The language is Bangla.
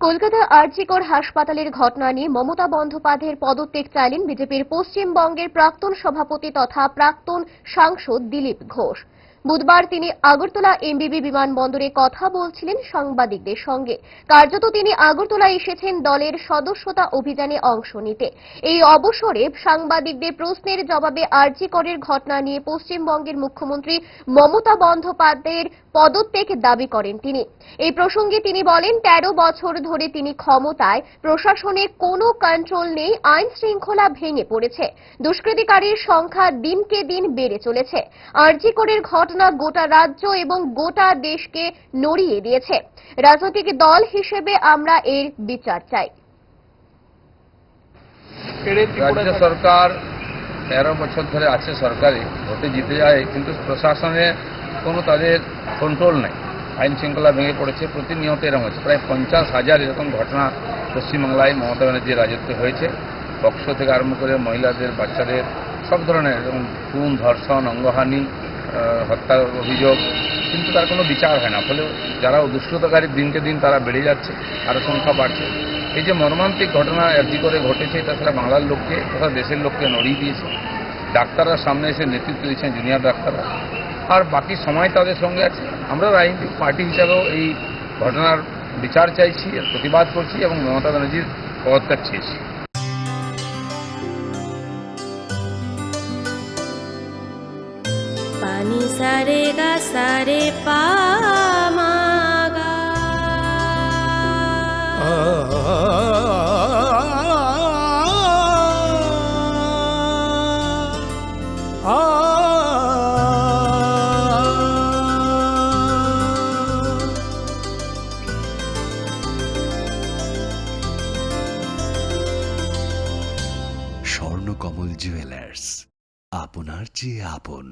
কলকাতা আরজিকর হাসপাতালের ঘটনা নিয়ে মমতা বন্দ্যোপাধ্যায়ের পদত্যাগ চাইলেন বিজেপির পশ্চিমবঙ্গের প্রাক্তন সভাপতি তথা প্রাক্তন সাংসদ দিলীপ ঘোষ। বুধবার তিনি আগরতলা এমবিবি বিমানবন্দরে কথা বলছিলেন সাংবাদিকদের সঙ্গে। কার্যত তিনি আগরতলা এসেছেন দলের সদস্যতা অভিযানে অংশ নিতে। এই অবসরে সাংবাদিকদের প্রশ্নের জবাবে আরজি করের ঘটনা নিয়ে পশ্চিমবঙ্গের মুখ্যমন্ত্রী মমতা বন্দ্যোপাধ্যায়ের পদত্যাগ দাবি করেন তিনি। এই প্রসঙ্গে তিনি বলেন, তেরো বছর ধরে তিনি ক্ষমতায়, প্রশাসনে কোনো কন্ট্রোল নেই, আইন শৃঙ্খলা ভেঙে পড়েছে। দুষ্কৃতিকারীর সংখ্যা দিনকে দিন বেড়ে চলেছে। আরজিকরের ঘটনা গোটা রাজ্য এবং গোটা দেশকে নড়িয়ে দিয়েছে। রাজনৈতিক দল হিসেবে আমরা এর বিচার চাই। রাজ্য সরকার তেরো বছর ধরে আছে সরকারে, ভোটে জিতে যায়, কিন্তু প্রশাসনে কোনো তাদের কন্ট্রোল নেই। আইন শৃঙ্খলা ভেঙে পড়েছে, প্রতিনিয়ত এরকম হচ্ছে। প্রায় পঞ্চাশ হাজার এরকম ঘটনা পশ্চিমবাংলায় মমতা ব্যানার্জির রাজত্বে হয়েছে। পক্ষ থেকে আরম্ভ করে মহিলাদের, বাচ্চাদের, সব ধরনের, যেমন খুন, ধর্ষণ, অঙ্গহানি হত্যার অভিযোগ, কিন্তু তার কোনো বিচার হয় না। ফলে যারা দুষ্কৃতকারী দিনকে দিন তারা বেড়ে যাচ্ছে আরও সংখ্যা বাড়ছে। এই যে মর্মান্তিক ঘটনা এফজি করে ঘটেছে, এটা বাংলার লোককে তথা দেশের লোককে নড়িয়ে দিয়েছে। ডাক্তাররা সামনে এসে নেতৃত্ব দিয়েছেন, জুনিয়র ডাক্তাররা। আর বাকি সময় তাদের সঙ্গে আছে। আমরা রাজনৈতিক পার্টি হিসাবেও এই ঘটনার বিচার চাইছি, প্রতিবাদ করছি এবং মমতা ব্যানার্জির পদত্যাগ চেয়েছি। পানি সারে গা সারে পামাগা স্বর্ণকমল জুয়েলার্স আপনার চেয়ে আপন।